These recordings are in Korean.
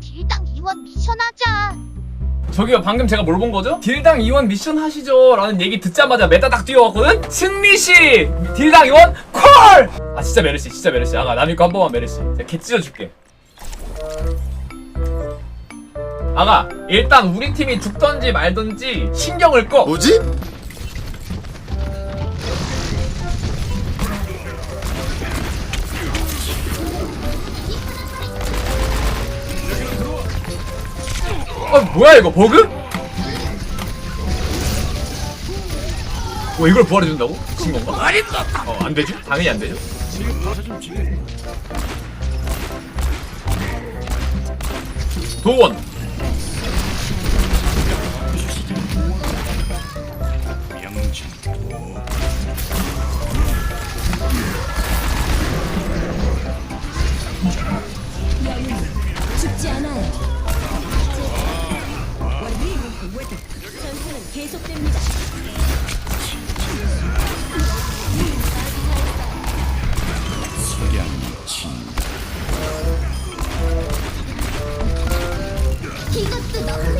딜당 2원 미션 하자. 저기요 방금 제가 뭘 본 거죠? 딜당 2원 미션 하시죠 라는 얘기 듣자마자 메타 딱 뛰어왔거든? 승리씨 딜당 2원 콜! 아 진짜 메르시 진짜 메르시 아가 남이거 한 번만 메르시 내가 개 찢어줄게 아가 일단 우리 팀이 죽던지 말던지 신경을 꺼 뭐지? 아 뭐야 이거 버그? 뭐 이걸 부활해준다고? 미친 건가? 어 안되지? 당연히 안되죠 도원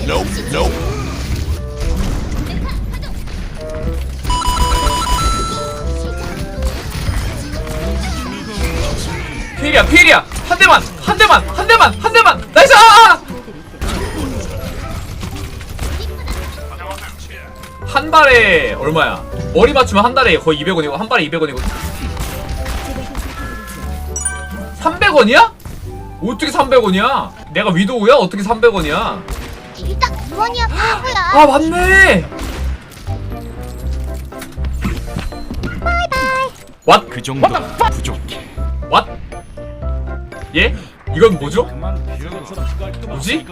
Nope, nope. 필이야 필이야 한 대만 한 대만 한 대만 한 대만 나이스 아! 아! 한 발에 얼마야 머리 맞추면 한 달에 거의 200원이고 한 발에 200원이고 300원이야? 어떻게 300원이야? 내가 위도우야? 어떻게 300원이야? 딜당 2원이야 바보야. 아 맞네 왓? 그 정도는 부족해. 왓? 예? 이건 뭐죠? 뭐지?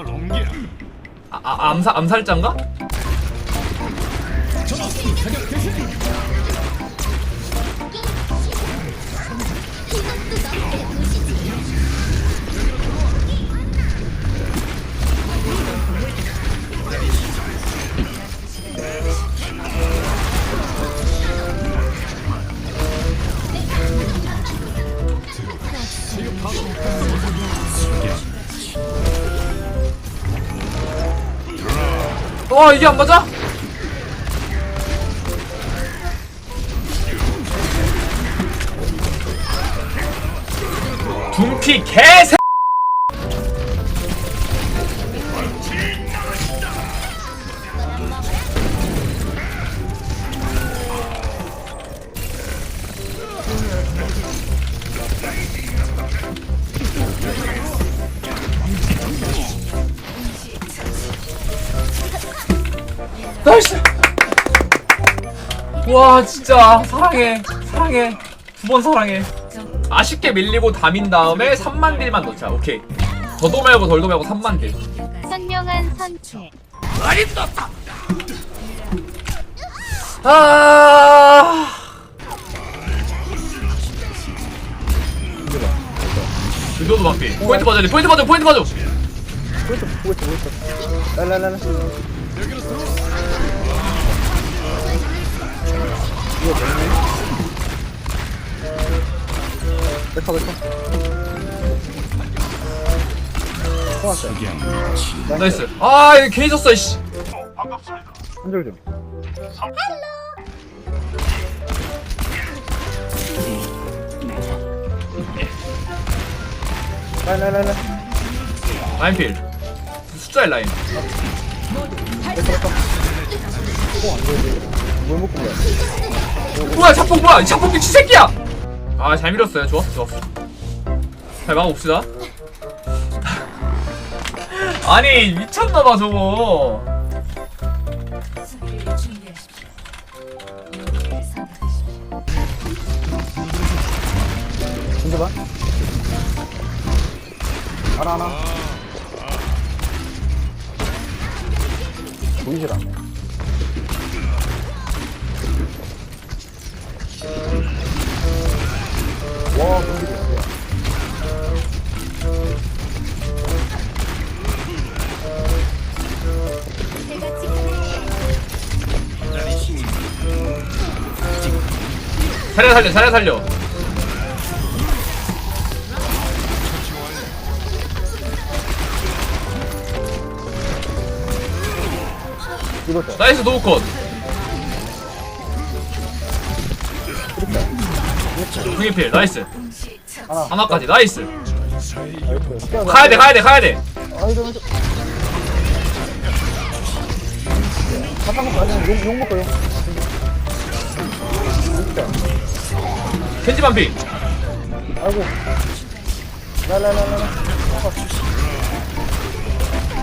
아, 아 암살 암살자인가? 어 이게 안 맞아? 둠피 개새 와 진짜. 사랑해. 사랑해. 두 번 사랑해. 아쉽게 밀리고 담인 다음에 3만 딜만 넣자. 오케이. 더도 말고 덜도 말고 3만 딜. 선명한 선체. 아... 유도도 맞게 포인트 맞아야 돼 포인트 맞아 포인트 맞아 있어 보고 있어 랄랄랄라 이거 뭐네 메카 메카 뽑았어요 나이스 아 이거 괜히 졌어 씨 한줄 좀 랄랄랄라 라인필 숫자의 라인 메카 메카 뽕안 되지 뭘 먹고 거야 뭐야 자폭 뭐야? 이 자폭 미친 새끼야! 아 잘 밀었어요. 좋았어 좋았어 잘 막아봅시다. 아니 미쳤나봐 저거. 진짜 봐 알아 알아 보이질 않네 자리야 살려 자리야 살려 이거죠. 나이스 노우컷 궁이필 나이스 하나. 하나까지 나이스. 가야돼 가야돼 가야돼 아, 이거, 이거. 잠깐 먹고, 아니, 용, 용 먹고, 용. 켄지 반피 아이고. 라라라라라.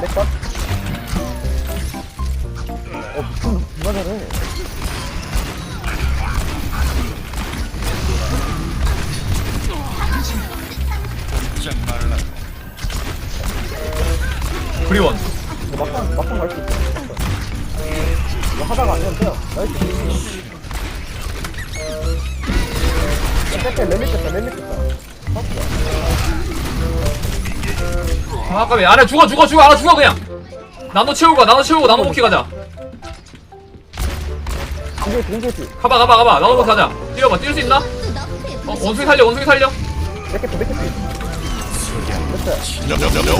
내꺼? 어, 미친, 누가 잘해. 짝 말라. 브리원 이거 막상, 막상 갈수 있어. 이거 하다가 안 되면 돼요. 나이스. 뺐다, 뺐다. 아 아까비 아래 죽어 죽어 죽어 알아 죽어 그냥 나노 채우고 가 나노 채우고 나노 먹기 가자 이게. 가봐 가봐 가봐 나노 먹기 가자 뛰어봐 뛸 수 있나? 어 원숭이 살려 원숭이 살려 몇 개, 됐어요.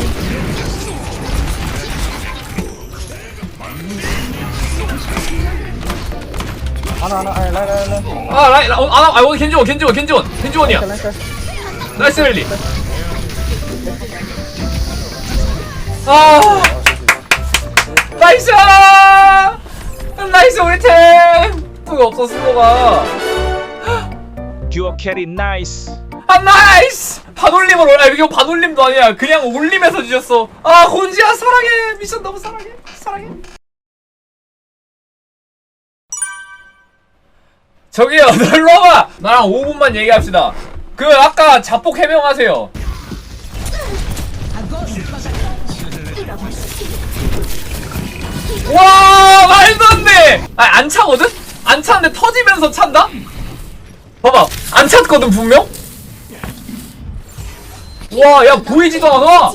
하나, 하나, 아니, 라이, 라이, 라이. 아 라이 라, 어, 아, 아, 원 겐지원 겐지원 겐지원 겐지원이야 라이, 라이. 나이스 랠리 아 나이스 나이스 우리 팀 수가 없어 수고가 듀오 캐리 나이스. 아 나이스 반올림을 올려 이거 반올림도 아니야 그냥 올림에서 주셨어 아 혼지야 사랑해 미션 너무 사랑해 사랑해 저기요 놀러 와봐 나랑 5분만 얘기합시다 그 아까 자폭 해명하세요 와 말도 안돼 아안 차거든? 안 차는데 터지면서 찬다? 봐봐 안 찼거든 분명? 와야 보이지도 않아